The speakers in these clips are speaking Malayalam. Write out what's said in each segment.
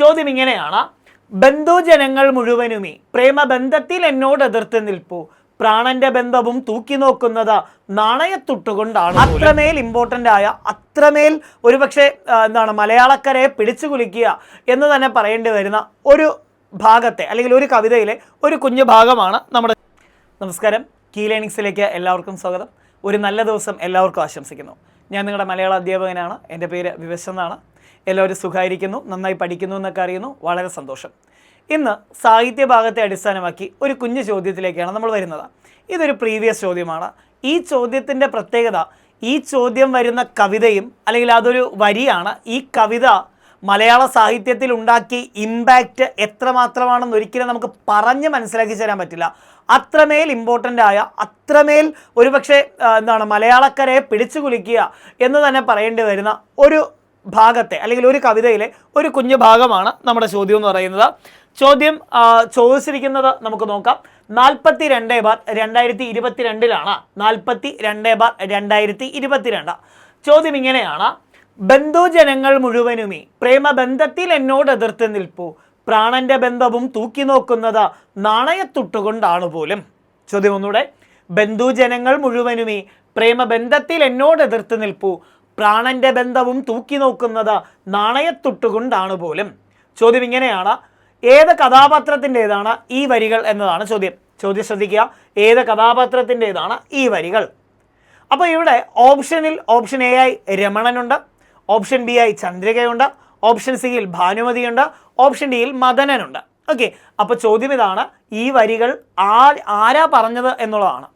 ചോദ്യം ഇങ്ങനെയാണ്. ബന്ധുജനങ്ങൾ മുഴുവനുമേ പ്രേമബന്ധത്തിൽ എന്നോട് എതിർത്ത് നിൽപ്പു. പ്രാണന്റെ ബന്ധവും തൂക്കി നോക്കുന്നത് നാണയത്തുട്ടുകൊണ്ടാണ്. അത്രമേൽ ഇമ്പോർട്ടന്റ് ആയ അത്രമേൽ ഒരുപക്ഷെ എന്താണ് മലയാളക്കരയെ പിടിച്ചു കുലിക്കുക എന്ന് തന്നെ പറയേണ്ടി വരുന്ന ഒരു ഭാഗത്തെ അല്ലെങ്കിൽ ഒരു കവിതയിലെ ഒരു കുഞ്ഞു ഭാഗമാണ് നമ്മുടെ നമസ്കാരം. കീ ലേണിങ്സിലേക്ക് എല്ലാവർക്കും സ്വാഗതം. ഒരു നല്ല ദിവസം എല്ലാവർക്കും ആശംസിക്കുന്നു. ഞാൻ നിങ്ങളുടെ മലയാള അധ്യാപകനാണ്. എന്റെ പേര് വിവശെന്നാണ് എല്ലാവരും സുഖമായിരിക്കുന്നു നന്നായി പഠിക്കുന്നു എന്നൊക്കെ അറിയുന്നു. വളരെ സന്തോഷം. ഇന്ന് സാഹിത്യ ഭാഗത്തെ അടിസ്ഥാനമാക്കി ഒരു കുഞ്ഞു ചോദ്യത്തിലേക്കാണ് നമ്മൾ വരുന്നത്. ഇതൊരു പ്രീവിയസ് ചോദ്യമാണ്. ഈ ചോദ്യത്തിന്റെ പ്രത്യേകത ഈ ചോദ്യം വരുന്ന കവിതയും അല്ലെങ്കിൽ അതൊരു വരിയാണ്. ഈ കവിത മലയാള സാഹിത്യത്തിൽ ഉണ്ടാക്കി ഇമ്പാക്റ്റ് എത്രമാത്രമാണെന്ന് ഒരിക്കലും നമുക്ക് പറഞ്ഞ് മനസ്സിലാക്കി തരാൻ പറ്റില്ല. അത്രമേൽ ഇമ്പോർട്ടന്റ് ആയ അത്രമേൽ ഒരുപക്ഷെ എന്താണ് മലയാളക്കരയെ പിടിച്ചു കുലിക്കുക എന്ന് തന്നെ പറയേണ്ടി വരുന്ന ഒരു ഭാഗത്തെ അല്ലെങ്കിൽ ഒരു കവിതയിലെ ഒരു കുഞ്ഞു ഭാഗമാണ് നമ്മുടെ ചോദ്യം എന്ന് പറയുന്നത്. ചോദ്യം ചോദിച്ചിരിക്കുന്നത് നമുക്ക് നോക്കാം. നാൽപ്പത്തി രണ്ട് ബാർ രണ്ടായിരത്തി ഇരുപത്തിരണ്ടിലാണ് നാൽപ്പത്തി രണ്ട് ബാർ രണ്ടായിരത്തി ഇരുപത്തിരണ്ട് ചോദ്യം ഇങ്ങനെയാണ്. ബന്ധുജനങ്ങൾ മുഴുവനുമേ പ്രേമബന്ധത്തിൽ എന്നോട് എതിർത്ത് നിൽപ്പു. പ്രാണന്റെ ബന്ധവും തൂക്കി നോക്കുന്നത് നാണയത്തുട്ടുകൊണ്ടാണ് പോലും. ചോദ്യം ഒന്നുകൂടെ. ബന്ധുജനങ്ങൾ മുഴുവനുമേ പ്രേമബന്ധത്തിൽ എന്നോട് എതിർത്ത് നിൽപ്പു. പ്രാണന്റെ ബന്ധവും തൂക്കി നോക്കുന്നത് നാണയത്തുട്ടുകൊണ്ടാണ് പോലും. ചോദ്യം ഇങ്ങനെയാണ്. ഏത് കഥാപാത്രത്തിന്റെതാണ് ഈ വരികൾ എന്നതാണ് ചോദ്യം. ചോദ്യം ശ്രദ്ധിക്കുക. ഏത് കഥാപാത്രത്തിന്റെതാണ് ഈ വരികൾ? അപ്പോൾ ഇവിടെ ഓപ്ഷനിൽ ഓപ്ഷൻ എ ആയി രമണനുണ്ട്. ഓപ്ഷൻ ബി ആയി ചന്ദ്രികയുണ്ട്. ഓപ്ഷൻ സിയിൽ ഭാനുമതിയുണ്ട്. ഓപ്ഷൻ ഡിയിൽ മദനനുണ്ട്. ഓക്കെ അപ്പോൾ ചോദ്യം ഇതാണ് ഈ വരികൾ ആ ആരാ പറഞ്ഞത് എന്നുള്ളതാണ്.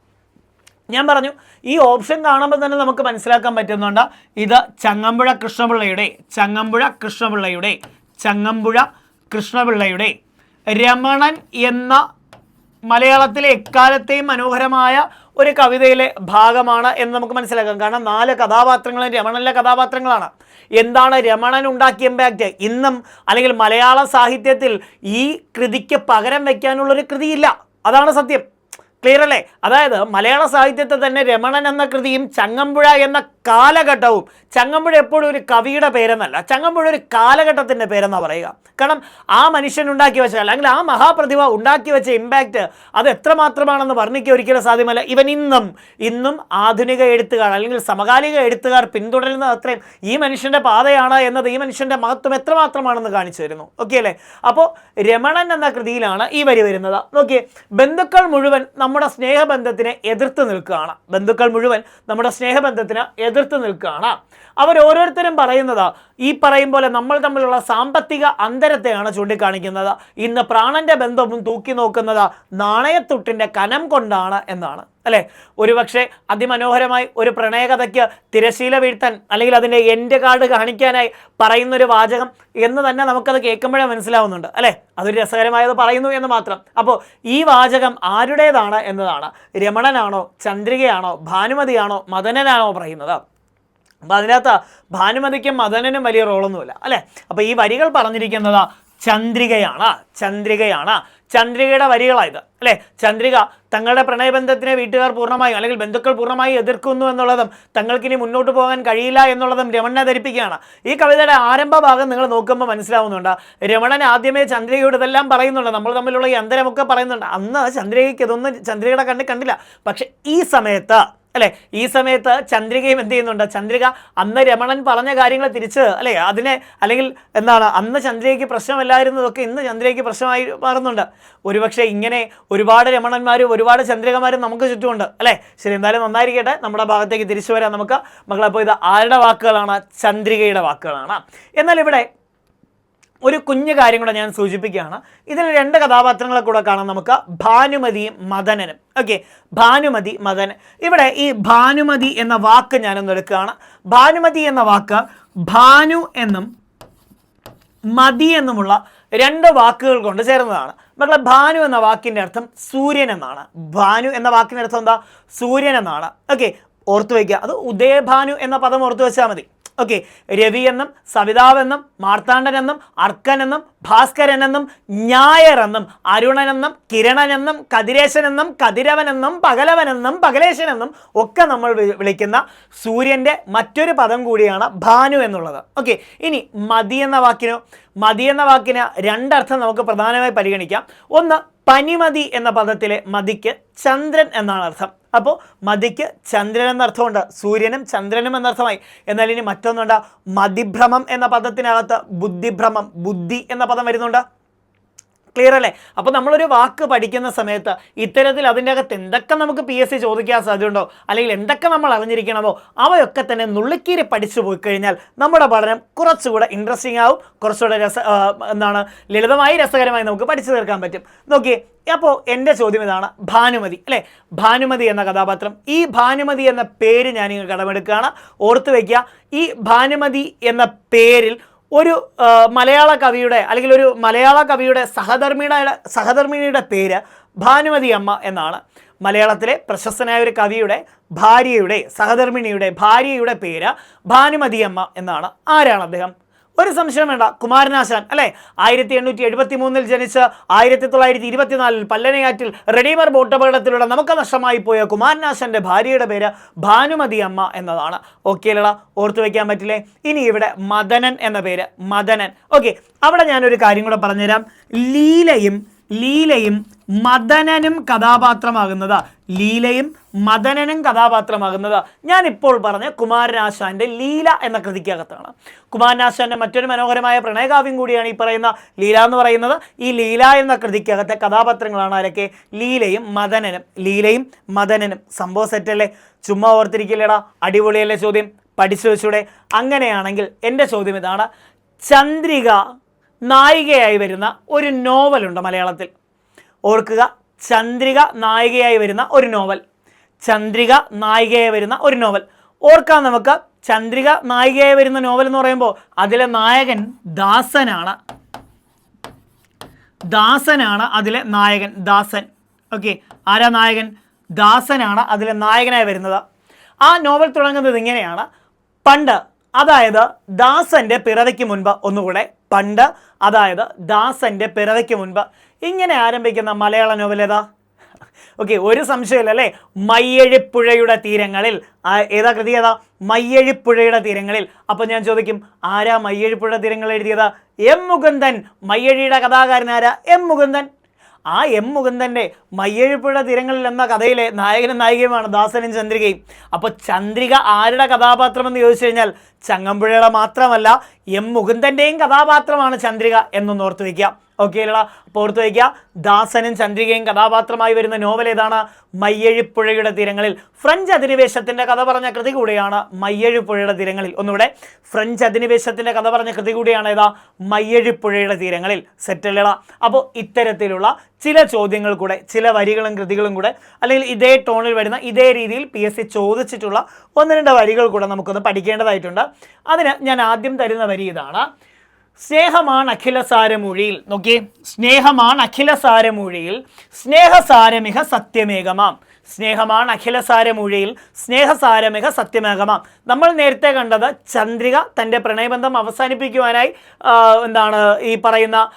ഞാൻ പറഞ്ഞു ഈ ഓപ്ഷൻ കാണുമ്പോൾ തന്നെ നമുക്ക് മനസ്സിലാക്കാൻ പറ്റുന്നുണ്ട് ഇത് ചങ്ങമ്പുഴ കൃഷ്ണപിള്ളയുടെ ചങ്ങമ്പുഴ കൃഷ്ണപിള്ളയുടെ ചങ്ങമ്പുഴ കൃഷ്ണപിള്ളയുടെ. രമണൻ എന്ന മലയാളത്തിലെ എക്കാലത്തെയും മനോഹരമായ ഒരു കവിതയിലെ ഭാഗമാണ് എന്ന് നമുക്ക് മനസ്സിലാക്കാം. കാരണം നാല് കഥാപാത്രങ്ങളും രമണനിലെ കഥാപാത്രങ്ങളാണ്. എന്താണ് രമണൻ ഉണ്ടാക്കിയ ഇമ്പാക്റ്റ് ഇന്നും അല്ലെങ്കിൽ മലയാള സാഹിത്യത്തിൽ ഈ കൃതിക്ക് പകരം വയ്ക്കാനുള്ളൊരു കൃതിയില്ല. അതാണ് സത്യം. ക്ലിയർ അല്ലേ? അതായത് മലയാള സാഹിത്യത്തെ തന്നെ രമണൻ എന്ന കൃതിയും ചങ്ങമ്പുഴ എന്ന കാലഘട്ടവും. ചങ്ങമ്പുഴ എപ്പോഴും ഒരു കവിയുടെ പേരെന്നല്ല ചങ്ങമ്പുഴ ഒരു കാലഘട്ടത്തിന്റെ പേരെന്നാണ് പറയുക. കാരണം ആ മനുഷ്യൻ ഉണ്ടാക്കി വെച്ച അല്ലെങ്കിൽ ആ മഹാപ്രതിഭ ഉണ്ടാക്കി വെച്ച ഇമ്പാക്റ്റ് അത് എത്രമാത്രമാണെന്ന് വർണിക്കുക ഒരിക്കലും സാധ്യമല്ല. ഇവൻ ഇന്നും ഇന്നും ആധുനിക എഴുത്തുകാർ അല്ലെങ്കിൽ സമകാലിക എഴുത്തുകാർ പിന്തുടരുന്നത് അത്രയും ഈ മനുഷ്യന്റെ പാതയാണ് എന്നത് ഈ മനുഷ്യന്റെ മഹത്വം എത്രമാത്രമാണെന്ന് കാണിച്ചു തരുന്നു. ഓക്കെ അല്ലേ? അപ്പോൾ രമണൻ എന്ന കൃതിയിലാണ് ഈ വരി വരുന്നത്. നോക്കിയേ ബന്ധുക്കൾ മുഴുവൻ നമ്മുടെ സ്നേഹബന്ധത്തിനെ എതിർത്ത് നിൽക്കുകയാണ്. ബന്ധുക്കൾ മുഴുവൻ നമ്മുടെ സ്നേഹബന്ധത്തിന് എതിർത്ത് നിൽക്കുകയാണ്. അവർ ഓരോരുത്തരും പറയുന്നത് ഈ പറയും പോലെ നമ്മൾ തമ്മിലുള്ള സാമ്പത്തിക അന്തരത്തെയാണ് ചൂണ്ടിക്കാണിക്കുന്നത്. ഇന്ന് പ്രാണന്റെ ബന്ധവും തൂക്കി നോക്കുന്നത് നാണയത്തുട്ടിന്റെ കനം കൊണ്ടാണ് എന്നാണ്. അല്ലേ? ഒരുപക്ഷെ അതിമനോഹരമായി ഒരു പ്രണയകഥയ്ക്ക് തിരശീല വീഴ്ത്താൻ അല്ലെങ്കിൽ അതിന്റെ എന്റെ കാർഡ് കാണിക്കാനായി പറയുന്നൊരു വാചകം എന്ന് തന്നെ നമുക്കത് കേൾക്കുമ്പോഴേ മനസ്സിലാവുന്നുണ്ട്. അല്ലേ? അതൊരു രസകരമായത് പറയുന്നു എന്ന് മാത്രം. അപ്പോൾ ഈ വാചകം ആരുടേതാണ് എന്നതാണ്. രമണനാണോ ചന്ദ്രികയാണോ ഭാനുമതിയാണോ മദനനാണോ പറയുന്നത്? അപ്പോൾ അതിനകത്ത് ഭാനുമതിക്കും മദനനും വലിയ റോളൊന്നുമില്ല. അല്ലേ? അപ്പോൾ ഈ വരികൾ പറഞ്ഞിരിക്കുന്നത് ചന്ദ്രികയാണ്. ചന്ദ്രികയാണ്. ചന്ദ്രികയുടെ വരികളായത് അല്ലേ? ചന്ദ്രിക തങ്ങളുടെ പ്രണയബന്ധത്തിനെ വീട്ടുകാർ പൂർണമായും അല്ലെങ്കിൽ ബന്ധുക്കൾ പൂർണമായും എതിർക്കുന്നു എന്നുള്ളതും തങ്ങൾക്കിനി മുന്നോട്ട് പോകാൻ കഴിയില്ല എന്നുള്ളതും രമണനെ ധരിപ്പിക്കുകയാണ്. ഈ കവിതയുടെ ആരംഭ ഭാഗം നിങ്ങൾ നോക്കുമ്പോൾ മനസ്സിലാവുന്നുണ്ട്. രമണൻ ആദ്യമേ ചന്ദ്രികയോട് ഇതെല്ലാം പറയുന്നുണ്ട്. നമ്മൾ തമ്മിലുള്ള ഈ അന്തരമൊക്കെ പറയുന്നുണ്ട്. അന്ന് ചന്ദ്രികയ്ക്ക് ഇതൊന്നും ചന്ദ്രികയുടെ കണ്ണിൽ കണ്ടില്ല. പക്ഷേ ഈ സമയത്ത് അല്ലെ? ഈ സമയത്ത് ചന്ദ്രികയും എന്ത് ചെയ്യുന്നുണ്ട്? ചന്ദ്രിക അന്ന് രമണൻ പറഞ്ഞ കാര്യങ്ങൾ തിരിച്ച് അല്ലെ അതിനെ അല്ലെങ്കിൽ എന്താണ് അന്ന് ചന്ദ്രികയ്ക്ക് പ്രശ്നമല്ലായിരുന്നതൊക്കെ ഇന്ന് ചന്ദ്രികയ്ക്ക് പ്രശ്നമായി മാറുന്നുണ്ട്. ഒരുപക്ഷെ ഇങ്ങനെ ഒരുപാട് രമണന്മാരും ഒരുപാട് ചന്ദ്രികമാരും നമുക്ക് ചുറ്റുമുണ്ട് അല്ലേ? ശരി എന്തായാലും നന്നായിരിക്കട്ടെ. നമ്മുടെ ഭാഗത്തേക്ക് തിരിച്ചു വരാം നമുക്ക്. മകളപ്പോൾ ഇത് ആരുടെ വാക്കുകളാണ്? ചന്ദ്രികയുടെ വാക്കുകളാണ്. എന്നാൽ ഇവിടെ ഒരു കുഞ്ഞു കാര്യം കൂടെ ഞാൻ സൂചിപ്പിക്കുകയാണ്. ഇതിൽ രണ്ട് കഥാപാത്രങ്ങളെ കൂടെ കാണാം നമുക്ക്. ഭാനുമതിയും മദനനും. ഓക്കെ ഭാനുമതി മദനൻ. ഇവിടെ ഈ ഭാനുമതി എന്ന വാക്ക് ഞാനൊന്ന് എടുക്കുകയാണ്. ഭാനുമതി എന്ന വാക്ക് ഭാനു എന്നും മതി എന്നുമുള്ള രണ്ട് വാക്കുകൾ കൊണ്ട് ചേർന്നതാണ്. മക്കളെ ഭാനു എന്ന വാക്കിന്റെ അർത്ഥം സൂര്യൻ എന്നാണ്. ഭാനു എന്ന വാക്കിന്റെ അർത്ഥം എന്താ? സൂര്യൻ എന്നാണ്. ഓക്കെ ഓർത്തു വയ്ക്കുക. അത് ഉദയഭാനു എന്ന പദം ഓർത്തു വെച്ചാൽ മതി. ഓക്കെ രവി എന്നും സവിതാവെന്നും മാർത്താണ്ഡനെന്നും അർക്കനെന്നും ഭാസ്കരനെന്നും ഞായറെന്നും അരുണനെന്നും കിരണനെന്നും കതിരേശനെന്നും കതിരവനെന്നും പകലവനെന്നും പകലേശനെന്നും ഒക്കെ നമ്മൾ വിളിക്കുന്ന സൂര്യന്റെ മറ്റൊരു പദം കൂടിയാണ് ഭാനു എന്നുള്ളത്. ഓക്കെ ഇനി മതി എന്ന വാക്കിനോ മതി എന്ന വാക്കിന് രണ്ടർത്ഥം നമുക്ക് പ്രധാനമായി പരിഗണിക്കാം. ഒന്ന് പനിമതി എന്ന പദത്തിലെ മതിക്ക് ചന്ദ്രൻ എന്നാണ് അർത്ഥം. അപ്പോൾ മതിക്ക് ചന്ദ്രൻ എന്നർത്ഥമുണ്ട്. സൂര്യനും ചന്ദ്രനും എന്നർത്ഥമായി. എന്നാൽ ഇനി മറ്റൊന്നുണ്ട് മതിഭ്രമം എന്ന പദത്തിനകത്ത് ബുദ്ധിഭ്രമം ബുദ്ധി എന്ന പദം വരുന്നുണ്ട്. ക്ലിയർ അല്ലേ? അപ്പോൾ നമ്മളൊരു വാക്ക് പഠിക്കുന്ന സമയത്ത് ഇത്തരത്തിൽ അതിന്റെ അകത്ത് എന്തൊക്കെ നമുക്ക് പി എസ് സി ചോദിക്കാൻ സാധ്യതയുണ്ടോ? അല്ലെങ്കിൽ എന്തൊക്കെ നമ്മൾ അറിഞ്ഞിരിക്കണമോ? അവയൊക്കെ തന്നെ നുള്ളിക്കീരി പഠിച്ചു പോയി കഴിഞ്ഞാൽ നമ്മുടെ പഠനം കുറച്ചുകൂടെ ഇൻട്രസ്റ്റിംഗ് ആവും. കുറച്ചുകൂടെ രസ എന്താണ് ലളിതമായി രസകരമായി നമുക്ക് പഠിച്ചു തീർക്കാൻ പറ്റും. നോക്കിയേ അപ്പോൾ എന്റെ ചോദ്യം ഇതാണ് ഭാനുമതി അല്ലേ? ഭാനുമതി എന്ന കഥാപാത്രം. ഈ ഭാനുമതി എന്ന പേര് ഞാൻ നിങ്ങൾ കടമെടുക്കുകയാണ്. ഓർത്ത് വയ്ക്കുക ഈ ഭാനുമതി എന്ന പേരിൽ ഒരു മലയാള കവിയുടെ അല്ലെങ്കിൽ ഒരു മലയാള കവിയുടെ സഹധർമ്മിണിയുടെ സഹധർമ്മിണിയുടെ പേര് ഭാനുമതി അമ്മ എന്നാണ്. മലയാളത്തിലെ പ്രശസ്തനായ ഒരു കവിയുടെ ഭാര്യയുടെ സഹധർമ്മിണിയുടെ ഭാര്യയുടെ പേര് ഭാനുമതി അമ്മ എന്നാണ്. ആരാണ് അദ്ദേഹം? ഒരു സംശയം വേണ്ട. കുമാരനാശാൻ അല്ലേ? ആയിരത്തി എണ്ണൂറ്റി എഴുപത്തി മൂന്നിൽ ജനിച്ച് ആയിരത്തി തൊള്ളായിരത്തി ഇരുപത്തിനാലിൽ പല്ലനയാറ്റിൽ റെഡീമർ ബോട്ട് അപകടത്തിലൂടെ നമുക്ക് നഷ്ടമായി പോയ കുമാരനാശാന്റെ ഭാര്യയുടെ പേര് ഭാനുമതി അമ്മ എന്നതാണ്. ഓക്കെ അല്ലടാ ഓർത്തു വയ്ക്കാൻ പറ്റില്ലേ? ഇനി ഇവിടെ മദനൻ എന്ന പേര്. മദനൻ. ഓക്കെ അവിടെ ഞാനൊരു കാര്യം കൂടെ പറഞ്ഞുതരാം. ലീലയും ലീലയും മദനനും കഥാപാത്രമാകുന്നത്. ലീലയും മദനനും കഥാപാത്രമാകുന്നത്. ഇപ്പോൾ പറഞ്ഞ കുമാരനാശാന്റെ ലീല എന്ന കൃതിക്കകത്താണ്. കുമാരനാശാന്റെ മറ്റൊരു മനോഹരമായ പ്രണയകാവ്യം കൂടിയാണ് ഈ പറയുന്ന ലീല എന്ന് പറയുന്നത്. ഈ ലീല എന്ന കൃതിക്കകത്തെ കഥാപാത്രങ്ങളാണ് ആരൊക്കെ? ലീലയും മദനനും. ലീലയും മദനനും. സംഭവ സെറ്റല്ലേ? ചുമ്മാ ഓർത്തിരിക്കില്ലടാ? അടിപൊളിയല്ലേ ചോദ്യം? പഠിച്ചു വെച്ചൂടെ? അങ്ങനെയാണെങ്കിൽ എന്റെ ചോദ്യം ഇതാണ്. ചന്ദ്രിക നായികയായി വരുന്ന ഒരു നോവലുണ്ട് മലയാളത്തിൽ. ഓർക്കുക ചന്ദ്രിക നായികയായി വരുന്ന ഒരു നോവൽ. ചന്ദ്രിക നായികയായി വരുന്ന ഒരു നോവൽ. ഓർക്കാം നമുക്ക് ചന്ദ്രിക നായികയായി വരുന്ന നോവൽ എന്ന് പറയുമ്പോൾ അതിലെ നായകൻ ദാസനാണ്. ദാസനാണ് അതിലെ നായകൻ ദാസൻ. ഓക്കെ ആരാ നായകൻ? ദാസനാണ് അതിലെ നായകനായി വരുന്നത്. ആ നോവൽ തുടങ്ങുന്നത് ഇങ്ങനെയാണ്. പണ്ട് അതായത് ദാസന്റെ പിറവിക്ക് മുൻപ് ഒന്നുകൂടെ പണ്ട് അതായത് ദാസന്റെ പിറവിക്ക് മുൻപ്. ഇങ്ങനെ ആരംഭിക്കുന്ന മലയാള നോവൽ ഏതാ? ഓക്കെ ഒരു സംശയമില്ല അല്ലേ? മയ്യഴിപ്പുഴയുടെ തീരങ്ങളിൽ ഏതാ കൃതി ഏതാ? മയ്യഴിപ്പുഴയുടെ തീരങ്ങളിൽ. അപ്പോൾ ഞാൻ ചോദിക്കും ആരാ മയ്യഴിപ്പുഴ തീരങ്ങൾ എഴുതിയത്? എം മുകുന്ദൻ. മയ്യഴിയുടെ കഥാകാരൻ ആരാ? എം മുകുന്ദൻ. ആ എം മുകുന്ദന്റെ മയ്യഴിപ്പുഴ തീരങ്ങളിൽ എന്ന കഥയിലെ നായകനും നായികയുമാണ് ദാസനും ചന്ദ്രികയും. അപ്പോൾ ചന്ദ്രിക ആരുടെ കഥാപാത്രം എന്ന് ചോദിച്ചു കഴിഞ്ഞാൽ ചങ്ങമ്പുഴയുടെ മാത്രമല്ല എം മുകുന്ദന്റെയും കഥാപാത്രമാണ് ചന്ദ്രിക എന്നൊന്ന് ഓർത്ത് വയ്ക്കുക ഓക്കെ അല്ലടാ അപ്പോൾ ഓർത്ത് വയ്ക്കുക. ദാസനും ചന്ദ്രികയും കഥാപാത്രമായി വരുന്ന നോവൽ ഏതാണ്? മയ്യഴിപ്പുഴയുടെ തീരങ്ങളിൽ. ഫ്രഞ്ച് അധിനിവേശത്തിന്റെ കഥ പറഞ്ഞ കൃതി കൂടിയാണ് മയ്യഴിപ്പുഴയുടെ തീരങ്ങളിൽ. ഒന്നുകൂടെ. ഫ്രഞ്ച് അധിനിവേശത്തിന്റെ കഥ പറഞ്ഞ കൃതി കൂടിയാണ് ഏതാ? മയ്യഴിപ്പുഴയുടെ തീരങ്ങളിൽ. സെറ്റ് അല്ല അപ്പോൾ ഇത്തരത്തിലുള്ള ചില ചോദ്യങ്ങൾ കൂടെ ചില വരികളും കൃതികളും കൂടെ അല്ലെങ്കിൽ ഇതേ ടോണിൽ വരുന്ന ഇതേ രീതിയിൽ പി എസ് സി ചോദിച്ചിട്ടുള്ള ഒന്ന് രണ്ട് വരികൾ കൂടെ നമുക്കൊന്ന് പഠിക്കേണ്ടതായിട്ടുണ്ട്. അതിന് ഞാൻ ആദ്യം തരുന്ന വരി ഇതാണ്. സ്നേഹമാണ് അഖിലസാരമൊഴിയിൽ. നോക്കിയേ സ്നേഹമാണ് അഖിലസാരമൊഴിയിൽ. സ്നേഹസാരമിക സത്യമേകമാം. സ്നേഹമാണ് അഖിലസാരമൊഴിയിൽ. സ്നേഹസാരമിക സത്യമേകമാം. നമ്മൾ നേരത്തെ കണ്ടത് ചന്ദ്രിക തന്റെ പ്രണയബന്ധം അവസാനിപ്പിക്കുവാനായി എന്താണ് ഈ പറയുന്ന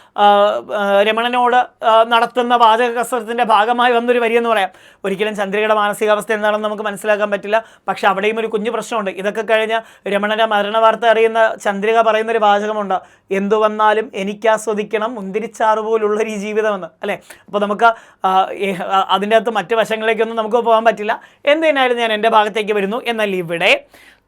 രമണനോട് നടത്തുന്ന വാചക കസരത്തിന്റെ ഭാഗമായി വന്നൊരു വരിയെന്ന് പറയാം. ഒരിക്കലും ചന്ദ്രികയുടെ മാനസികാവസ്ഥ എന്താണെന്ന് നമുക്ക് മനസ്സിലാക്കാൻ പറ്റില്ല. പക്ഷേ അവിടെയും ഒരു കുഞ്ഞു പ്രശ്നമുണ്ട്. ഇതൊക്കെ കഴിഞ്ഞ് രമണന്റെ മരണ വാർത്ത അറിയുന്ന ചന്ദ്രിക പറയുന്നൊരു വാചകമുണ്ട്. എന്തു വന്നാലും എനിക്ക് ആസ്വദിക്കണം മുന്തിരിച്ചാറ് പോലുള്ളൊരു ഈ ജീവിതമെന്ന് അല്ലേ? അപ്പോൾ നമുക്ക് അതിന്റെ അകത്ത് മറ്റ് വശങ്ങളിലേക്കൊന്നും നമുക്ക് പോകാൻ പറ്റില്ല. എന്തിനായാലും ഞാൻ എന്റെ ഭാഗത്തേക്ക് വരുന്നു. എന്നാൽ ഇവിടെ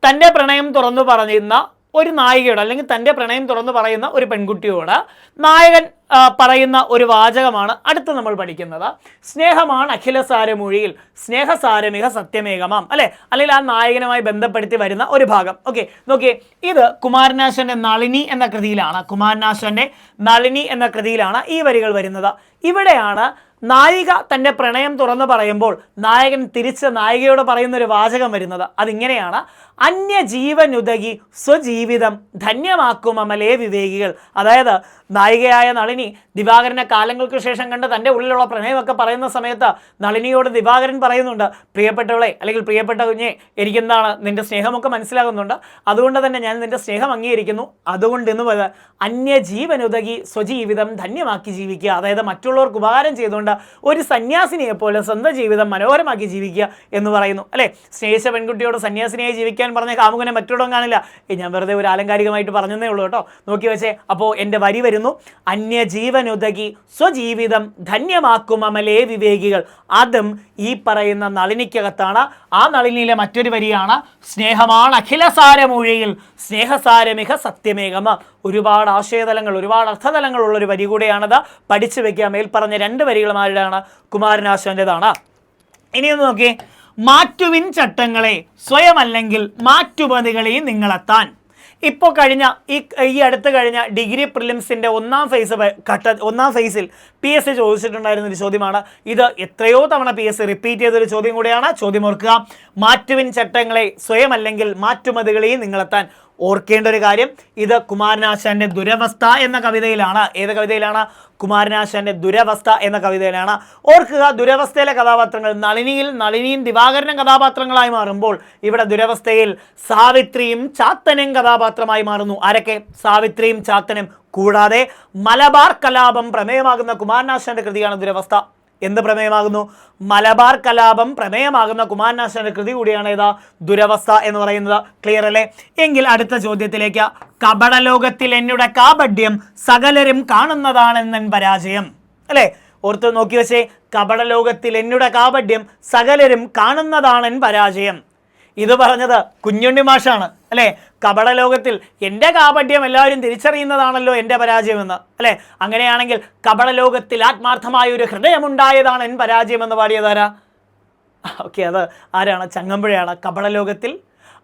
തന്റെ പ്രണയം തുറന്നു പറയുന്ന ഒരു നായികയോട് അല്ലെങ്കിൽ തന്റെ പ്രണയം തുറന്നു പറയുന്ന ഒരു പെൺകുട്ടിയോട് നായകൻ പറയുന്ന ഒരു വാചകമാണ് അടുത്ത് നമ്മൾ പഠിക്കുന്നത്. സ്നേഹമാണ് അഖിലസാരമൊഴിയിൽ സ്നേഹസാരമിക സത്യമേകമാം അല്ലെ? അല്ലെങ്കിൽ ആ നായകനുമായി ബന്ധപ്പെടുത്തി വരുന്ന ഒരു ഭാഗം. ഓക്കെ നോക്കിയേ ഇത് കുമാരനാശന്റെ നളിനി എന്ന കൃതിയിലാണ്. കുമാരനാശന്റെ നളിനി എന്ന കൃതിയിലാണ് ഈ വരികൾ വരുന്നത്. ഇവിടെയാണ് നായിക തന്റെ പ്രണയം തുറന്നു പറയുമ്പോൾ നായകൻ തിരിച്ച് നായികയോട് പറയുന്ന ഒരു വാചകം വരുന്നത്. അതിങ്ങനെയാണ് അന്യജീവനുതകി സ്വജീവിതം ധന്യമാക്കും അമലേ വിവേകികൾ. അതായത് നായികയായ നളിനി ദിവാകരനെ കാലങ്ങൾക്ക് ശേഷം കണ്ട് തന്റെ ഉള്ളിലുള്ള പ്രണയമൊക്കെ പറയുന്ന സമയത്ത് നളിനിയോട് ദിവാകരൻ പറയുന്നുണ്ട് പ്രിയപ്പെട്ടവളെ അല്ലെങ്കിൽ പ്രിയപ്പെട്ട കുഞ്ഞെ എനിക്കെന്താണ് നിന്റെ സ്നേഹമൊക്കെ മനസ്സിലാകുന്നുണ്ട്. അതുകൊണ്ട് തന്നെ ഞാൻ നിന്റെ സ്നേഹം അംഗീകരിക്കുന്നു. അതുകൊണ്ട് എന്ന് പറയുന്നത് അന്യജീവനുതകി സ്വജീവിതം ധന്യമാക്കി ജീവിക്കുക. അതായത് മറ്റുള്ളവർക്ക് ഉപകാരം ചെയ്തുകൊണ്ട് ഒരു സന്യാസിനിയെ പോലെ സ്വന്തം ജീവിതം മനോഹരമാക്കി ജീവിക്കുക എന്ന് പറയുന്നു. അല്ലേ? സ്നേഹിച്ച പെൺകുട്ടിയോട് സന്യാസിനിയായി ജീവിക്കാൻ പറഞ്ഞ കാമുകനെ മറ്റുള്ളവൻ കാണില്ല. ഞാൻ വെറുതെ ഒരു ആലങ്കാരികമായിട്ട് പറഞ്ഞതേ ഉള്ളൂ കേട്ടോ. നോക്കി വെച്ചേ അപ്പോൾ എന്റെ വരി വരുന്നു. അന്യജീവനുതകി സ്വജീവിതം ധന്യമാക്കും അമലേ വിവേകികൾ. അതും ഈ പറയുന്ന നളിനിക്കകത്താണ്. ആ നളിനിയിലെ മറ്റൊരു വരിയാണ്. സ്നേഹമാണ് അഖിലസാരമൂഴയിൽ. സ്നേഹസാരമിക സത്യമേകമ. ഒരുപാട് ആശയതലങ്ങൾ ഒരുപാട് അർത്ഥതലങ്ങളുള്ള ഒരു വരി കൂടെയാണത്. പഠിച്ചു വെക്കുക മേൽപ്പറഞ്ഞ രണ്ട് വരികളുമാരുടെയാണ് കുമാരനാശാന്റെതാണ് ഇനിയൊന്ന് നോക്കി മാറ്റുവിൻ ചട്ടങ്ങളെ സ്വയമല്ലെങ്കിൽ മാറ്റുപതികളെയും നിങ്ങളെത്താൻ. ഇപ്പോൾ കഴിഞ്ഞ ഈ ഈ അടുത്ത് കഴിഞ്ഞ ഡിഗ്രി പ്രിലിംസിന്റെ ഒന്നാം ഫേസ് ഘട്ട ഒന്നാം ഫേസിൽ പി എസ് സി ചോദിച്ചിട്ടുണ്ടായിരുന്ന ഒരു ചോദ്യമാണ്. ഇത് എത്രയോ തവണ പി എസ് സി റിപ്പീറ്റ് ചെയ്തൊരു ചോദ്യം കൂടിയാണ്. ചോദ്യം ഓർക്കുക. മാറ്റുവിൻ ചട്ടങ്ങളെ സ്വയമല്ലെങ്കിൽ മാറ്റുമതികളെയും നിങ്ങളെത്താൻ ഓർക്കേണ്ട ഒരു കാര്യം ഇത് കുമാരനാശാന്റെ ദുരവസ്ഥ എന്ന കവിതയിലാണ്. ഏത് കവിതയിലാണ്? കുമാരനാശാന്റെ ദുരവസ്ഥ എന്ന കവിതയിലാണ്. ഓർക്കുക ദുരവസ്ഥയിലെ കഥാപാത്രങ്ങൾ നളിനിയിൽ നളിനിയും ദിവാകരനും കഥാപാത്രങ്ങളായി മാറുമ്പോൾ ഇവിടെ ദുരവസ്ഥയിൽ സാവിത്രിയും ചാത്തനും കഥാപാത്രമായി മാറുന്നു. ആരൊക്കെ? സാവിത്രിയും ചാത്തനും. കൂടാതെ മലബാർ കലാപം പ്രമേയമാകുന്ന കുമാരനാശാന്റെ കൃതിയാണ് ദുരവസ്ഥ. എന്ത് പ്രമേയമാകുന്നു? മലബാർ കലാപം പ്രമേയമാകുന്ന കുമാരനാശാന്റെ കൃതി കൂടിയാണ് ഏതാ? ദുരവസ്ഥ എന്ന് പറയുന്നത്. ക്ലിയർ അല്ലേ? എങ്കിൽ അടുത്ത ചോദ്യത്തിലേക്ക് കപടലോകത്തിൽ എന്നുടെ കാപഡ്യം സകലരും കാണുന്നതാണെന്നൻ പരാജയം. അല്ലേ? ഓർത്ത് നോക്കി വെച്ചേ കപടലോകത്തിൽ എന്നുടെ കാപഡ്യം സകലരും കാണുന്നതാണെൻ പരാജയം. ഇത് പറഞ്ഞത് കുഞ്ഞുണ്ണി മാഷാണ്. അല്ലേ? കപടലോകത്തിൽ എന്റെ കാപട്യം എല്ലാവരും തിരിച്ചറിയുന്നതാണല്ലോ എന്റെ പരാജയമെന്ന് അല്ലേ? അങ്ങനെയാണെങ്കിൽ കപട ലോകത്തിൽ ആത്മാർത്ഥമായ ഒരു ഹൃദയമുണ്ടായതാണ് എൻ പരാജയമെന്ന് പാടിയതാരാ ഓക്കെ അത് ആരാണ്? ചങ്ങമ്പുഴയാണ്. കപടലോകത്തിൽ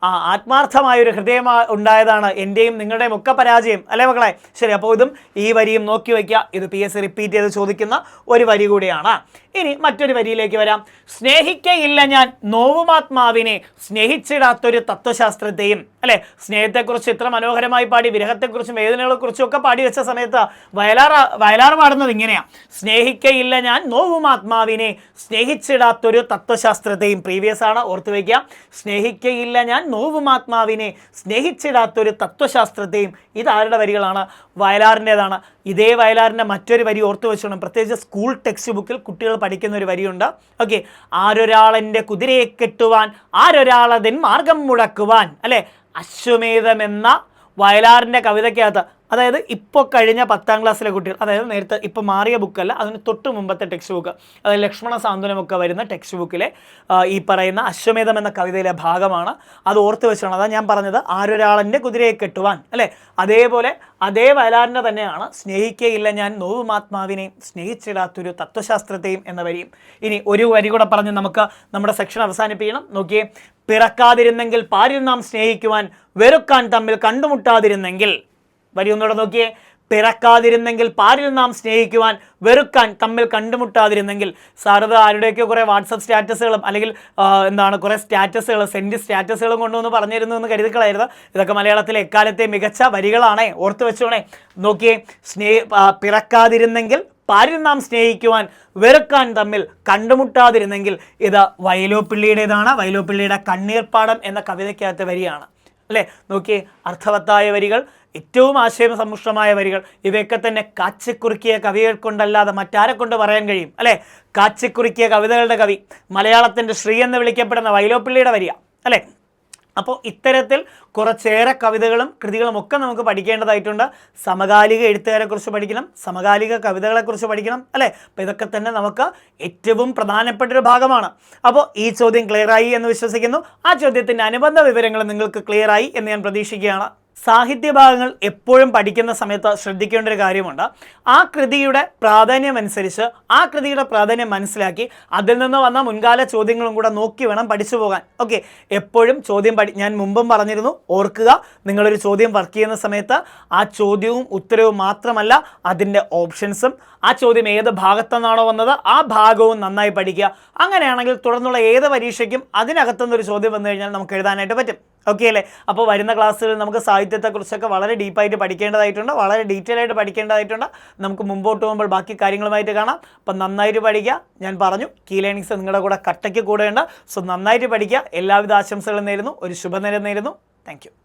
ആ ആത്മാർത്ഥമായ ഒരു ഹൃദയം ഉണ്ടായതാണ് എന്റെയും നിങ്ങളുടെയും ഒക്കെ പരാജയം. അല്ലേ മക്കളെ? ശരി അപ്പോൾ ഇതും ഈ വരിയും നോക്കി വയ്ക്കുക. ഇത് പി എസ് റിപ്പീറ്റ് ചെയ്ത് ചോദിക്കുന്ന ഒരു വരി കൂടിയാണ്. ഇനി മറ്റൊരു വരിയിലേക്ക് വരാം. സ്നേഹിക്കയില്ല ഞാൻ നോവുമാത്മാവിനെ സ്നേഹിച്ചിടാത്തൊരു തത്വശാസ്ത്രത്തെയും അല്ലെ? സ്നേഹത്തെക്കുറിച്ച് ഇത്ര മനോഹരമായി പാടി വിരഹത്തെക്കുറിച്ചും വേദനകളെക്കുറിച്ചും ഒക്കെ പാടി വെച്ച സമയത്ത് വയലാർ വയലാർ പാടുന്നത് ഇങ്ങനെയാണ് സ്നേഹിക്കയില്ല ഞാൻ നോവുമാത്മാവിനെ സ്നേഹിച്ചിടാത്തൊരു തത്വശാസ്ത്രത്തെയും പ്രീവിയസ് ആണ് ഓർത്തു വയ്ക്കുക. സ്നേഹിക്കയില്ല ഞാൻ നോവുമാത്മാവിനെ സ്നേഹിച്ചിടാത്തൊരു തത്വശാസ്ത്രത്തെയും ഇത് ആരുടെ വരികളാണ്? വയലാറിന്റെതാണ്. ഇതേ വയലാറിന്റെ മറ്റൊരു വരി ഓർത്തു വെച്ചോണം. പ്രത്യേകിച്ച് സ്കൂൾ ടെക്സ്റ്റ് ബുക്കിൽ കുട്ടികൾ പഠിക്കുന്ന ഒരു വരിയുണ്ട്. ഓക്കെ. ആരൊരാളെന്റെ കുതിരയെ കെട്ടുവാൻ ആരൊരാളതിൻ മാർഗം മുടക്കുവാൻ അല്ലേ? അശ്വമേധമെന്ന വയലാറിന്റെ കവിതയ്ക്കകത്ത് അതായത് ഇപ്പോൾ കഴിഞ്ഞ പത്താം ക്ലാസ്സിലെ കുട്ടികൾ അതായത് നേരത്തെ ഇപ്പോൾ മാറിയ ബുക്കല്ല അതിന് തൊട്ട് മുമ്പത്തെ ടെക്സ്റ്റ് ബുക്ക് അതായത് ലക്ഷ്മണ സാന്ത്വനമൊക്കെ വരുന്ന ടെക്സ്റ്റ് ബുക്കിലെ ഈ പറയുന്ന അശ്വമേധം എന്ന കവിതയിലെ ഭാഗമാണ്. അത് ഓർത്ത് വെച്ചാണ് അതാണ് ഞാൻ പറഞ്ഞത് ആരൊരാളന്റെ കുതിരയെ കെട്ടുവാൻ അല്ലേ? അതേപോലെ അതേ വയലാറിന്റെ തന്നെയാണ് സ്നേഹിക്കയില്ല ഞാൻ നോവുമാത്മാവിനെയും സ്നേഹിച്ചിടാത്തൊരു തത്വശാസ്ത്രത്തെയും എന്ന വരിയും. ഇനി ഒരു വരി കൂടെ പറഞ്ഞ് നമുക്ക് നമ്മുടെ സെക്ഷൻ അവസാനിപ്പിക്കണം. നോക്കിയേ പിറക്കാതിരുന്നെങ്കിൽ പാരിൽ നാം സ്നേഹിക്കുവാൻ വെറുക്കാൻ തമ്മിൽ കണ്ടുമുട്ടാതിരുന്നെങ്കിൽ വരി ഒന്നുകൂടെ നോക്കിയേ. പിറക്കാതിരുന്നെങ്കിൽ പാരിൽ നാം സ്നേഹിക്കുവാൻ വെറുക്കാൻ തമ്മിൽ കണ്ടുമുട്ടാതിരുന്നെങ്കിൽ സാറത് ആരുടെയൊക്കെ കുറേ വാട്സപ്പ് സ്റ്റാറ്റസുകളും അല്ലെങ്കിൽ എന്താണ് കുറേ സ്റ്റാറ്റസുകൾ സെൻഡ് സ്റ്റാറ്റസുകളും കൊണ്ടുവന്ന് പറഞ്ഞിരുന്നു എന്ന് കരുതിക്കളായിരുന്നു ഇതൊക്കെ മലയാളത്തിലെ എക്കാലത്തെ മികച്ച വരികളാണേ. ഓർത്തു വെച്ചോണേ. നോക്കിയേ സ്നേഹ പിറക്കാതിരുന്നെങ്കിൽ പാരിൽ നാം സ്നേഹിക്കുവാൻ വെറുക്കാൻ തമ്മിൽ കണ്ടുമുട്ടാതിരുന്നെങ്കിൽ ഇത് വയലോപ്പിള്ളിയുടേതാണ്. വയലോപ്പിള്ളിയുടെ കണ്ണീർപ്പാടം എന്ന കവിതയ്ക്കകത്തെ വരിയാണ് അല്ലേ? നോക്കിയേ അർത്ഥവത്തായ വരികൾ ഏറ്റവും ആശയം സമ്പുഷ്ടമായ വരികൾ ഇവയൊക്കെ തന്നെ കാച്ചിക്കുറുക്കിയ കവികൾ കൊണ്ടല്ലാതെ മറ്റാരെ കൊണ്ട് പറയാൻ കഴിയും? അല്ലേ? കാച്ചിക്കുറുക്കിയ കവിതകളുടെ കവി മലയാളത്തിന്റെ ശ്രീ എന്ന് വിളിക്കപ്പെടുന്ന വൈലോപ്പിള്ളിയുടെ വരിക അല്ലേ? അപ്പോൾ ഇത്തരത്തിൽ കുറച്ചേറെ കവിതകളും കൃതികളും ഒക്കെ നമുക്ക് പഠിക്കേണ്ടതായിട്ടുണ്ട്. സമകാലിക എഴുത്തുകാരെക്കുറിച്ച് പഠിക്കണം സമകാലിക കവിതകളെക്കുറിച്ച് പഠിക്കണം അല്ലേ? അപ്പോൾ ഇതൊക്കെ തന്നെ നമുക്ക് ഏറ്റവും പ്രധാനപ്പെട്ട ഒരു ഭാഗമാണ്. അപ്പോൾ ഈ ചോദ്യം ക്ലിയറായി എന്ന് വിശ്വസിക്കുന്നു. ആ ചോദ്യത്തിന്റെ അനുബന്ധ വിവരങ്ങൾ നിങ്ങൾക്ക് ക്ലിയറായി എന്ന് ഞാൻ പ്രതീക്ഷിക്കുകയാണ്. സാഹിത്യ ഭാഗങ്ങൾ എപ്പോഴും പഠിക്കുന്ന സമയത്ത് ശ്രദ്ധിക്കേണ്ട ഒരു കാര്യമുണ്ട്. ആ കൃതിയുടെ പ്രാധാന്യം അനുസരിച്ച് ആ കൃതിയുടെ പ്രാധാന്യം മനസ്സിലാക്കി അതിൽ നിന്ന് വന്ന മുൻകാല ചോദ്യങ്ങളും കൂടെ നോക്കി വേണം പഠിച്ചു പോകാൻ. ഓക്കെ എപ്പോഴും ചോദ്യം പഠി ഞാൻ മുമ്പും പറഞ്ഞിരുന്നു ഓർക്കുക നിങ്ങളൊരു ചോദ്യം വർക്ക് ചെയ്യുന്ന സമയത്ത് ആ ചോദ്യവും ഉത്തരവും മാത്രമല്ല അതിന്റെ ഓപ്ഷൻസും ആ ചോദ്യം ഏത് ഭാഗത്തുനിന്നാണോ വന്നത് ആ ഭാഗവും നന്നായി പഠിക്കുക. അങ്ങനെയാണെങ്കിൽ തുടർന്നുള്ള ഏത് പരീക്ഷയ്ക്കും അതിനകത്തുനിന്നൊരു ചോദ്യം വന്നു കഴിഞ്ഞാൽ നമുക്ക് എഴുതാനായിട്ട് പറ്റും. ഓക്കെ അല്ലേ? അപ്പോൾ വരുന്ന ക്ലാസ്സുകളിൽ നമുക്ക് സാഹിത്യത്തെക്കുറിച്ചൊക്കെ വളരെ ഡീപ്പായിട്ട് പഠിക്കേണ്ടതായിട്ടുണ്ട്. വളരെ ഡീറ്റെയിൽ ആയിട്ട് പഠിക്കേണ്ടതായിട്ടുണ്ട്. നമുക്ക് മുമ്പോട്ട് പോകുമ്പോൾ ബാക്കി കാര്യങ്ങളുമായിട്ട് കാണാം. അപ്പം നന്നായിട്ട് പഠിക്കുക. ഞാൻ പറഞ്ഞു കീ ലേണിങ്സ് നിങ്ങളുടെ കൂടെ കട്ടയ്ക്ക് കൂടെയുണ്ട്. സോ നന്നായിട്ട് പഠിക്കുക. എല്ലാവിധ ആശംസകളും നേരുന്നു. ഒരു ശുഭനില നേരുന്നു. താങ്ക്